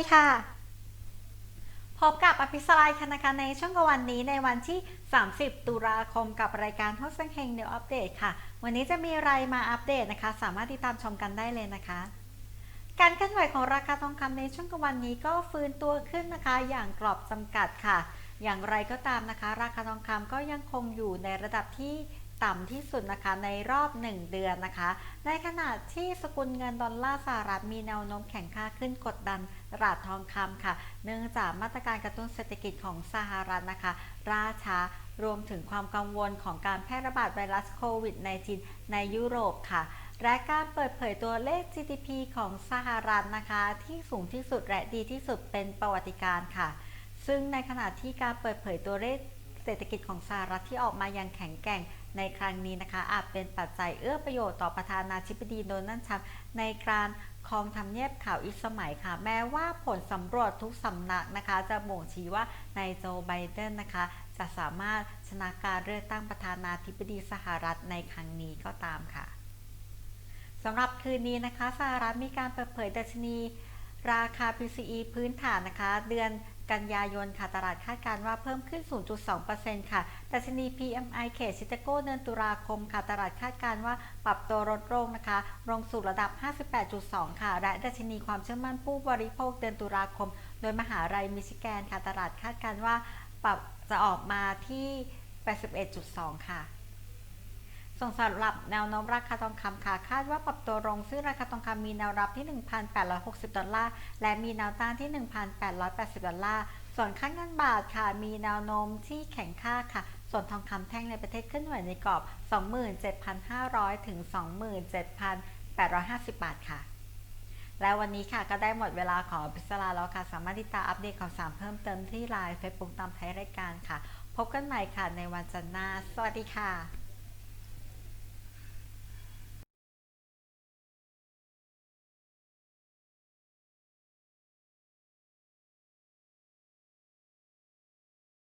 ดีค่ะ พบกับอภิสรายคณะในช่วงกวันนี้ในวันที่ 30 ตุลาคมกับรายการโฮสต์เฮงเนวอัปเดตค่ะ วันนี้จะมีอะไรมาอัปเดตนะคะ สามารถติดตามชมกันได้เลยนะคะ การเคลื่อนไหวของราคาทองคำในช่วงกลางวันนี้ก็ฟื้นตัวขึ้นนะคะ อย่างกรอบจำกัดค่ะ อย่างไรก็ตามนะคะ ราคาทองคำก็ยังคงอยู่ในระดับที่ ต่ำที่สุดนะคะในรอบ 1 เดือนนะคะ ในขณะที่สกุลเงินดอลลาร์สหรัฐมีแนวโน้มแข็งค่าขึ้นกดดันตลาดทองคำค่ะ เนื่องจากมาตรการกระตุ้นเศรษฐกิจของสหรัฐนะคะราช้ารวมถึงความกังวลของการแพร่ระบาดไวรัสโควิด -19 ในยุโรปค่ะและการเปิดเผยตัวเลข GDP ของสหรัฐนะคะ ที่สูงที่สุดและดีที่สุดเป็นประวัติการณ์ค่ะ ซึ่งในขณะที่การเปิดเผยตัวเลข รษฐกิจของสหรัฐที่ออกมาอย่างแข็งแกร่งในครั้งนี้นะคะ อาจเป็นปัจจัยเอื้อประโยชน์ต่อประธานาธิบดีโดนัลด์ทรัมป์ในการครองทำเนียบข่าวอีกสมัยค่ะ แม้ว่าผลสำรวจทุกสำนักนะคะ จะบ่งชี้ว่านายโจไบเดนนะคะ จะสามารถชนะการเลือกตั้งประธานาธิบดีสหรัฐในครั้งนี้ก็ตามค่ะสำหรับคืนนี้นะคะสหรัฐมีการเปิดเผยดัชนีราคา PCE พื้นฐานนะคะ เดือน กันยายนค่ะ ตลาดคาดการณ์ว่าเพิ่มขึ้น 0.2%ค่ะดัชนี PMI เขตชิคาโกเดือนตุลาคมค่ะ ตลาดคาดการณ์ว่าปรับตัวลดลงนะคะ ลงสู่ระดับ 58.2 ค่ะ และดัชนีความเชื่อมั่นผู้บริโภคเดือนตุลาคม โดยมหาลัยมิชิแกนค่ะ ตลาดคาดการณ์ว่าปรับจะออกมาที่ 81.2 ค่ะ ส่งสำหรับแนวโน้มราคาทองคำค่ะ คาดว่าปรับตัวลงซึ่งราคาทองคำมีแนวรับที่ 1,860 ดอลลาร์ และมีแนวต้านที่ 1,880 ดอลลาร์ ส่วนค่าเงินบาทค่ะ มีแนวโน้มที่แข็งค่าค่ะ ส่วนทองคำแท่งในประเทศขึ้นไหวในกรอบ 27,500 ถึง 27,850 บาทค่ะ และวันนี้ค่ะก็ได้หมดเวลาของพิศลาแล้วค่ะ สามารถติดตามอัปเดตข่าวสารเพิ่มเติมที่ไลน์เฟซบุ๊กตามท้ายรายการค่ะ พบกันใหม่ค่ะในวันจันทร์หน้า สวัสดีค่ะ